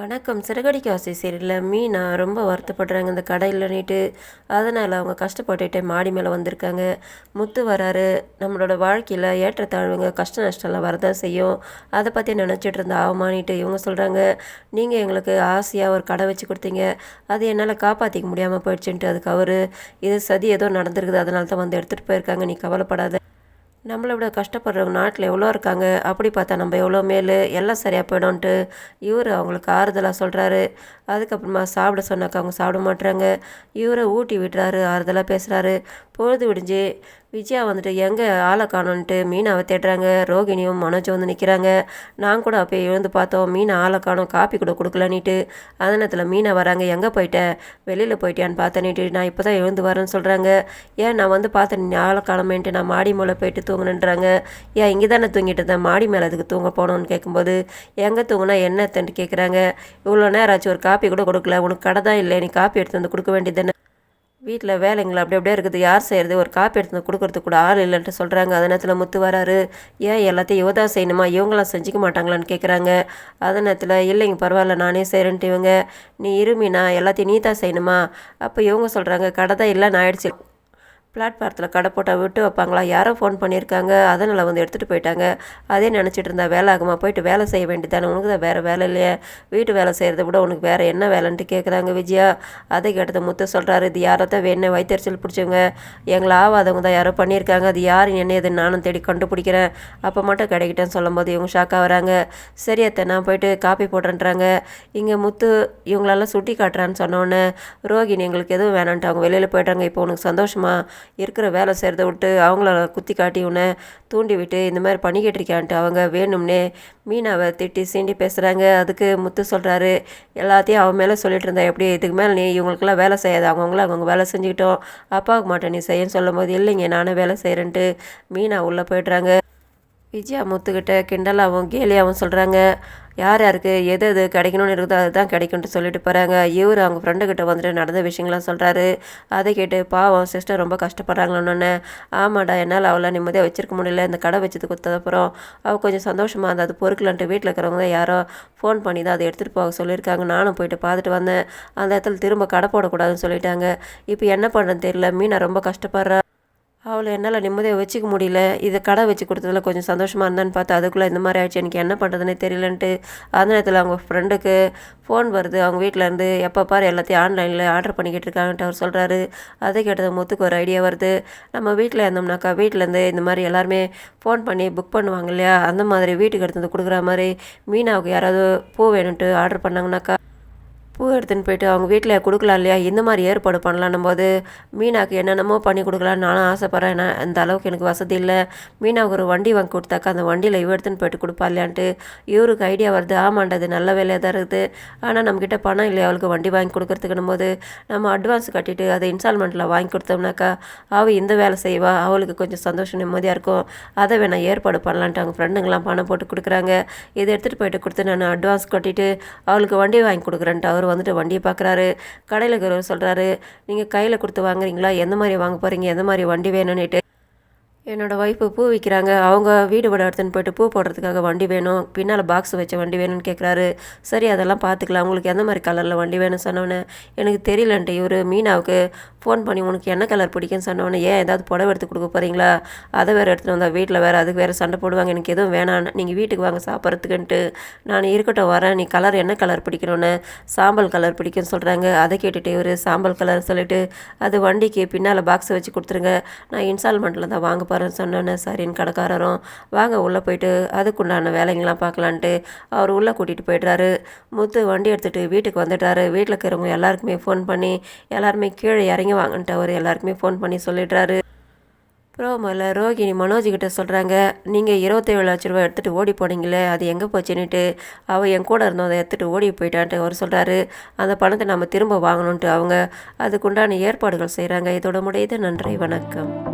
வணக்கம். சிறகடிக்க ஆசை சீரியலில் மீனா ரொம்ப வருத்தப்படுறாங்க. இந்த கடையில் நீட்டு அதனால் அவங்க கஷ்டப்பட்டுட்டு மாடி மேலே வந்திருக்காங்க. முத்து வராரு. நம்மளோட வாழ்க்கையில் ஏற்றத்தாழ்வுங்க கஷ்ட நஷ்டம்லாம் வரதான் செய்யும். அதை பற்றி நினச்சிட்டு இருந்த ஆகமானிட்டு இவங்க சொல்கிறாங்க நீங்கள் எங்களுக்கு ஆசையாக ஒரு கடை வச்சு கொடுத்தீங்க. அது என்னால் காப்பாற்றிக்க முடியாமல் போயிடுச்சுன்ட்டு அதுக்கு அவர் இது சதி ஏதோ நடந்திருக்குது. அதனால தான் வந்து எடுத்துகிட்டு போயிருக்காங்க. நீ கவலைப்படாத. நம்மளை விட கஷ்டப்படுறவங்க நாட்டில் எவ்வளோ இருக்காங்க? அப்படி பார்த்தா நம்ம எவ்வளோ மேல்? எல்லாம் சரியாக போயிடும்ன்ட்டு இவர் அவங்களுக்கு ஆறுதலாக சொல்கிறாரு அதுக்கப்புறமா சாப்பிட சொன்னாக்கா அவங்க சாப்பிட மாட்டுறாங்க இவரை ஊட்டி விட்டுறாரு ஆறுதலாக பேசுகிறாரு பொழுது விடிஞ்சு விஜயா வந்துட்டு எங்கே ஆளை காணோன்ட்டு மீனாவை தேடுறாங்க. ரோகிணியும் மனோஜும் வந்து நிற்கிறாங்க நான் கூட அப்போ எழுந்து பார்த்தோம். மீனை ஆளை காணும். காப்பி கூட கொடுக்கலன்னிட்டு. அந்த நேரத்தில் மீனை வராங்க. எங்கே போயிட்டேன் வெளியில் போயிட்டியான்னு பார்த்தேன்ட்டு நான் இப்போ தான் எழுந்து வரேன்னு சொல்கிறாங்க ஏன் நான் வந்து பார்த்தேன். நீ ஆளை காணமேன்ட்டு. நான் மாடி மேலே போயிட்டு தூங்கினுன்றாங்க. ஏன் இங்கே தானே தூங்கிட்டு இருந்தேன்? மாடி மேலே அதுக்கு தூங்க போனோன்னு கேட்கும்போது எங்கே தூங்கினா என்னத்தன்ட்டு கேட்குறாங்க இவ்வளோ நேரம் ஆச்சு. ஒரு காப்பி காப்பி கூட கொடுக்கல. உனக்கு கடை தான் இல்லை நீ காப்பி எடுத்து வந்து கொடுக்க வேண்டியது வீட்டில் வேலைங்களை அப்படி அப்படியே இருக்குது. யார் செய்கிறது ஒரு காப்பி எடுத்து வந்து கொடுக்கறதுக்கு கூட ஆள் இல்லைன்ட்டு சொல்கிறாங்க அதே நேரத்தில் முத்து வராரு. ஏன் எல்லாத்தையும் இவ செய்யணுமா? இவங்களாம் செஞ்சுக்க மாட்டாங்களான்னு கேட்குறாங்க அதே நேரத்தில் இல்லைங்க பரவாயில்ல நானே செய்கிறேன்ட்டு இவங்க. நீ இருமினா எல்லாத்தையும் நீ தான் செய்யணுமா? அப்போ இவங்க சொல்கிறாங்க கடை தான் இல்லைன்னு ஆயிடுச்சு. பிளாட்ஃபாரத்தில் கடை போட்டால் விட்டு வைப்பாங்களா? யாரோ ஃபோன் பண்ணியிருக்காங்க. அதனால் வந்து எடுத்துகிட்டு போயிட்டாங்க. அதே நினச்சிட்டு இருந்தா வேலை ஆகுமா? போயிட்டு வேலை செய்ய வேண்டியதானே உனக்கு தான் வேறு வேலை இல்லையா. வீட்டு வேலை செய்கிறத விட உனக்கு வேறு என்ன வேலைன்ட்டு கேட்குறாங்க விஜயா. அதை கேட்டது முத்து சொல்கிறாரு இது யாரோ தான் வேணும் வைத்தறிச்சல் பிடிச்சவங்க. எங்களை ஆவாதவங்க தான் யாரோ பண்ணியிருக்காங்க. அது யார்? என்ன எது நானும் தேடி கண்டுபிடிக்கிறேன். அப்போ மட்டும் கிடைக்கிட்டேன்னு சொல்லும்போது இவங்க ஷாக்காக வராங்க. சரி அத்தை நான் போயிட்டு காப்பி போடுறேன்றாங்க. இங்கே முத்து இவங்களெல்லாம் சுட்டி காட்டுறான்னு சொன்னோன்னே ரோகிணி எங்களுக்கு எதுவும் வேணான்ட்டு அவங்க வெளியில் போயிட்டாங்க. இப்போ உனக்கு சந்தோஷமா? இருக்கிற வேலை செய்கிறத விட்டு அவங்கள குத்தி காட்டி உன்னை தூண்டி விட்டு இந்த மாதிரி பண்ணிக்கிட்டு இருக்கான்ட்டு அவங்க வேணும்னே மீனாவை திட்டி சீண்டி பேசுகிறாங்க அதுக்கு முத்து சொல்கிறாரு எல்லாத்தையும் அவன் மேலே சொல்லிட்டு இருந்தா எப்படி? இதுக்கு மேலே நீ இவங்களுக்கெல்லாம் வேலை செய்யாது. அவங்கவுங்கள அவங்க வேலை செஞ்சுக்கிட்டோம். அப்பாவுக்கு மாட்டேன் நீ செய்யன்னு சொல்லும் போது இல்லைங்க நானும் வேலை செய்கிறேன்ட்டு மீனா உள்ளே போய்ட்றாங்க. விஜயா முத்துக்கிட்ட கிண்டலாகவும் கேலியாகவும் சொல்கிறாங்க யார் யாருக்கு எது எது கிடைக்கணும்னு இருக்குதோ அதுதான் கிடைக்கும்ட்டு சொல்லிட்டு போகிறாங்க இவர் அவங்க ஃப்ரெண்டுக்கிட்ட வந்துட்டு நடந்த விஷயங்கள்லாம் சொல்கிறாரு அதை கேட்டு பாவம் சிஸ்டர் ரொம்ப கஷ்டப்படுறாங்களோன்னு ஆமாடா என்னால் அவளை நிம்மதியாக வச்சிருக்க முடியல. இந்த கடை வச்சது கொடுத்ததுக்கப்புறம் அவள் கொஞ்சம் சந்தோஷமாக இருந்தால் அது பொறுக்கலன்ட்டு வீட்டில் இருக்கிறவங்க தான் யாரோ ஃபோன் பண்ணி தான் அதை எடுத்துகிட்டு போக சொல்லியிருக்காங்க. நானும் போயிட்டு பார்த்துட்டு வந்தேன். அந்த இடத்துல திரும்ப கடை போடக்கூடாதுன்னு சொல்லிட்டாங்க. இப்போ என்ன பண்ணுறதுன்னு தெரியல. மீனை ரொம்ப கஷ்டப்படுறா. அவளை என்னால் நிம்மதியாக வச்சுக்க முடியல. இதை கடை வச்சு கொடுத்ததில் கொஞ்சம் சந்தோஷமாக இருந்தான்னு பார்த்தா அதுக்குள்ளே இந்த மாதிரி ஆயிடுச்சு எனக்கு என்ன பண்ணுறதுனே தெரியலன்ட்டு. அந்த நேரத்தில் அவங்க ஃப்ரெண்டுக்கு ஃபோன் வருது. அவங்க வீட்டிலேருந்து எப்போ பாரு எல்லாத்தையும் ஆன்லைனில் ஆர்டர் பண்ணிக்கிட்டு இருக்காங்கன்ட்டு அவர் சொல்கிறாரு அதை கேட்டது முத்துக்கு ஒரு ஐடியா வருது. நம்ம வீட்டில் இருந்தோம்னாக்கா வீட்டிலேருந்து இந்த மாதிரி எல்லாருமே ஃபோன் பண்ணி புக் பண்ணுவாங்க இல்லையா? அந்த மாதிரி வீட்டுக்கு எடுத்து வந்து கொடுக்குற மாதிரி மீனாவுக்கு யாராவது பூ வேணும்ட்டு ஆர்டர் பண்ணாங்கனாக்கா பூ எடுத்துன்னு போயிட்டு அவங்க வீட்டில் கொடுக்கலாம் இல்லையா? இந்த மாதிரி ஏற்பாடு பண்ணலான்னும் போது மீனாவுக்கு என்னென்னமோ பண்ணி கொடுக்கலான்னு நானும் ஆசைப்பட்றேன். ஏன்னா இந்த அளவுக்கு எனக்கு வசதி இல்லை. மீனாவுக்கு ஒரு வண்டி வாங்கி கொடுத்தாக்கா அந்த வண்டியில் இவ எடுத்துன்னு போயிட்டு கொடுப்பா இல்லையான்ட்டு இவருக்கு ஐடியா வருது. ஆமாண்டது நல்ல வேலையாக தான் இருக்குது. ஆனால் நம்மக்கிட்ட பணம் இல்லை அவளுக்கு வண்டி வாங்கி கொடுக்குறதுக்குன்னும் போது நம்ம அட்வான்ஸ் கட்டிட்டு அதை இன்ஸ்டால்மெண்ட்டில் வாங்கி கொடுத்தோம்னாக்கா அவள் இந்த வேலை செய்வா. அவளுக்கு கொஞ்சம் சந்தோஷம் நிம்மதியாக இருக்கும். அதை வேணால் ஏற்பாடு பண்ணலான்ட்டு அவங்க ஃப்ரெண்டுங்களாம் பணம் போட்டு கொடுக்குறாங்க. இதை எடுத்துகிட்டு போயிட்டு கொடுத்து நான் அட்வான்ஸ் கட்டிட்டு அவளுக்கு வண்டி வாங்கி கொடுக்குறேன்ட்டு அவர் வந்துட்டு வண்டியை பார்க்குறாரு. கடையில் இருக்கிறவர் சொல்கிறாரு நீங்கள் கையில் கொடுத்து வாங்குறீங்களா? எந்த மாதிரி வாங்க போகிறீங்க எந்த மாதிரி வண்டி வேணும்னுட்டு. என்னோடய ஒய்ஃபு பூ விற்கிறாங்க அவங்க வீடு விட எடுத்துன்னு போயிட்டு பூ போடுறதுக்காக வண்டி வேணும். பின்னால் பாக்ஸ் வச்ச வண்டி வேணும்னு கேட்குறாரு சரி அதெல்லாம் பார்த்துக்கலாம் உங்களுக்கு எந்த மாதிரி கலரில் வண்டி வேணும் சொன்னோன்னே எனக்கு தெரியலன்ட்டு இவர் மீனாவுக்கு ஃபோன் பண்ணி உனக்கு என்ன கலர் பிடிக்குன்னு சொன்னோன்னே ஏன் ஏதாவது புடவை எடுத்து கொடுக்க போகிறீங்களா அதை வேறு எடுத்துகிட்டு வந்தால் வீட்டில் வேறு அதுக்கு வேறு சண்டை போடுவாங்க. எனக்கு எதுவும் வேணாம். நீங்கள் வீட்டுக்கு வாங்க சாப்பிட்றதுக்குன்ட்டு. நான் இருக்கட்டும் வரேன். நீ கலர் என்ன கலர் பிடிக்கணும்னு? சாம்பல் கலர் பிடிக்கும்னு சொல்கிறாங்க அதை கேட்டுட்டு இவர் சாம்பல் கலர் சொல்லிவிட்டு அது வண்டிக்கு பின்னால் பாக்ஸை வச்சு கொடுத்துருங்க. நான் இன்ஸ்டால்மெண்ட்டில் தான் வாங்க போகிறேன்னு சொன்னோன்னே சரின்னு கடைக்காரரும் வாங்க உள்ளே போயிட்டு அதுக்குண்டான வேலைங்கெல்லாம் பார்க்கலான்ட்டு அவர் உள்ளே கூட்டிகிட்டு போயிடுறாரு. முத்து வண்டி எடுத்துகிட்டு வீட்டுக்கு வந்துட்டாரு. வீட்டில் இருக்கிறவங்க எல்லாருக்குமே ஃபோன் பண்ணி எல்லாருமே கீழே இறங்கி வாங்கன்ட்டு அவர் எல்லாருக்குமே ஃபோன் பண்ணி சொல்லிடுறாரு. ப்ரோமோவில் ரோகிணி மனோஜ்கிட்ட சொல்கிறாங்க நீங்கள் இருபத்தேழு லட்ச ரூபா எடுத்துகிட்டு ஓடி போனீங்களே அது எங்கே போச்சுன்னுட்டு அவள் என் கூட இருந்தோம் அதை எடுத்துகிட்டு ஓடி போயிட்டான்ட்டு அவர் சொல்கிறாரு அந்த பணத்தை நம்ம திரும்ப வாங்கணுன்ட்டு அவங்க அதுக்குண்டான ஏற்பாடுகள் செய்கிறாங்க இதோட முடியுது. நன்றி. வணக்கம்.